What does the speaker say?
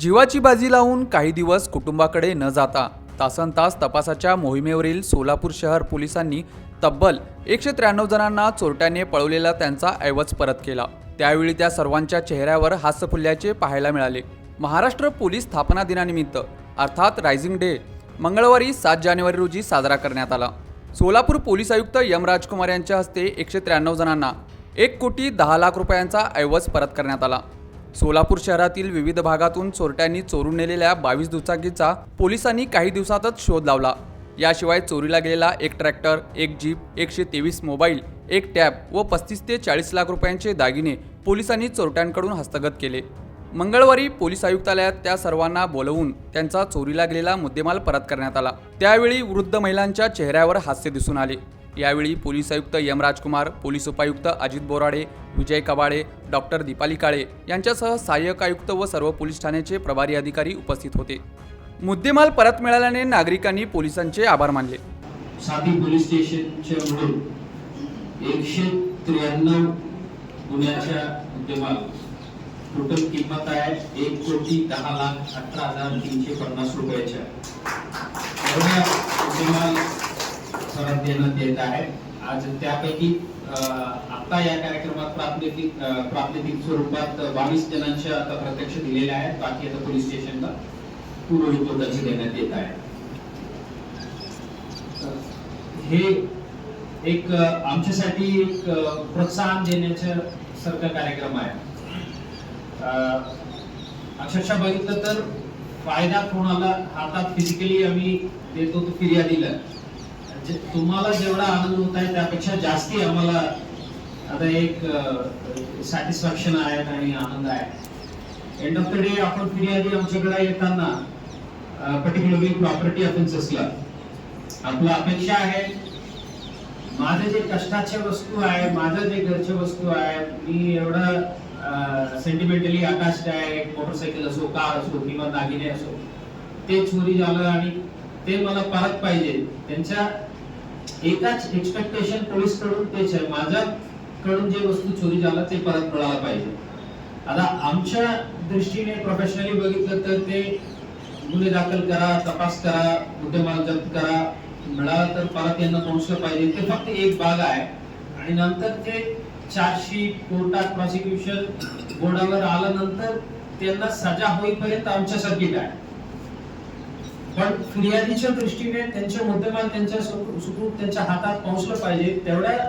जीवाची बाजी लावून काही दिवस कुटुंबाकडे न जाता तासन तास तपासाच्या मोहिमेवरील सोलापूर शहर पोलिसांनी तब्बल एकशे त्र्याण्णव जणांना चोरट्याने पळवलेला त्यांचा ऐवज परत केला. त्यावेळी त्या सर्वांच्या चेहऱ्यावर हास्यफुल्याचे पाहायला मिळाले. महाराष्ट्र पोलीस स्थापना दिनानिमित्त अर्थात रायझिंग डे मंगळवारी सात जानेवारी रोजी साजरा करण्यात आला. सोलापूर पोलीस आयुक्त यम राजकुमार यांच्या हस्ते एकशे त्र्याण्णव जणांना एक कोटी दहा लाख रुपयांचा ऐवज परत करण्यात आला. सोलापूर शहरातील विविध भागातून चोरट्यांनी चोरून नेलेल्या बावीस दुचाकीचा पोलिसांनी काही दिवसातच शोध लावला. याशिवाय चोरीला गेलेला एक ट्रॅक्टर एक जीप एकशे तेवीस मोबाईल एक टॅब व पस्तीस ते चाळीस लाख रुपयांचे दागिने पोलिसांनी चोरट्यांकडून हस्तगत केले. मंगळवारी पोलीस आयुक्तालयात त्या सर्वांना बोलवून त्यांचा चोरीला गेलेला मुद्देमाल परत करण्यात आला. त्यावेळी वृद्ध महिलांच्या चेहऱ्यावर हास्य दिसून आले. यावेळी पोलीस आयुक्त यम राजकुमार पोलीस उपायुक्त अजित बोराडे विजय कबाडे डॉक्टर दीपाली काळे यांच्यासह सहाय्यक आयुक्त व सर्व पोलीस ठाण्याचे प्रभारी अधिकारी उपस्थित होते. मुद्देमाल परत मिळाल्याने नागरिकांनी पोलिसांचे आभार मानले. साधी पोलीस स्टेशनच्या मिळून एकशे त्र्याण्णव गुन्ह्याच्या मुद्देमाल. टोटल किंमत आहे एक कोटी दहा लाख अठरा हजार तीनशे पन्नास रुपयाच्या. परत देण्यात येत आहे आज त्यापैकी आता या कार्यक्रमात प्रातिनिधिक अं, स्वरूपात बावीस जणांच्या आता प्रत्यक्ष दिलेल्या आहेत. बाकी आता पोलीस स्टेशनला पूर्ववितोटाची देण्यात येत आहे. हे एक आमच्यासाठी एक प्रोत्साहन देण्याचा सारखा कार्यक्रम आहे. अक्षरशः बघितलं तर फायदा कोणाला हातात फिजिकली आम्ही देतो तो फिर्यादीला. जे- तुम्हाला जेवढा आनंद होत आहे त्यापेक्षा जास्ती आम्हाला आता एक सॅटिस्फॅक्शन आहे आणि आनंद आहे. एंड ऑफ द डे आपण फिर्यादी आमच्याकडे येताना पर्टिक्युलरली प्रॉपर्टी ऑफेन्सेसला आपला अपेक्षा आहे. माझे जे कष्टाच्या वस्तू आहे माझं जे घरच्या वस्तू आहे मी एवढं सेंटिमेंटली अटॅच आहे मोटरसायकल असो कार असो किंवा दागिने असो ते चोरी झालं आणि ते मला परत पाहिजे. त्यांच्या एकाच एक्सपेक्टेशन पोलीसकडून तेच आहे माझ्याकडून जे वस्तू चोरी झालं ते परत मिळायला पाहिजे. आता आमच्या दृष्टीने प्रोफेशनली बघितलं तर ते गुन्हे दाखल करा तपास करा मुद्देमाल जप्त करा मिळाला तर परत यांना पोहोचलं पाहिजे. ते फक्त एक भाग आहे. आणि नंतर ते चार्जशीट कोर्टात प्रॉसिक्युशन बोर्डावर आल्यानंतर त्यांना सजा होईपर्यंत आमच्या सर्किट आहे पण फिर्यादीच्या दृष्टीने त्यांचे मुद्देमाल त्यांच्या सुखरूप त्यांच्या हातात पोहोचलं पाहिजे तेवढ्या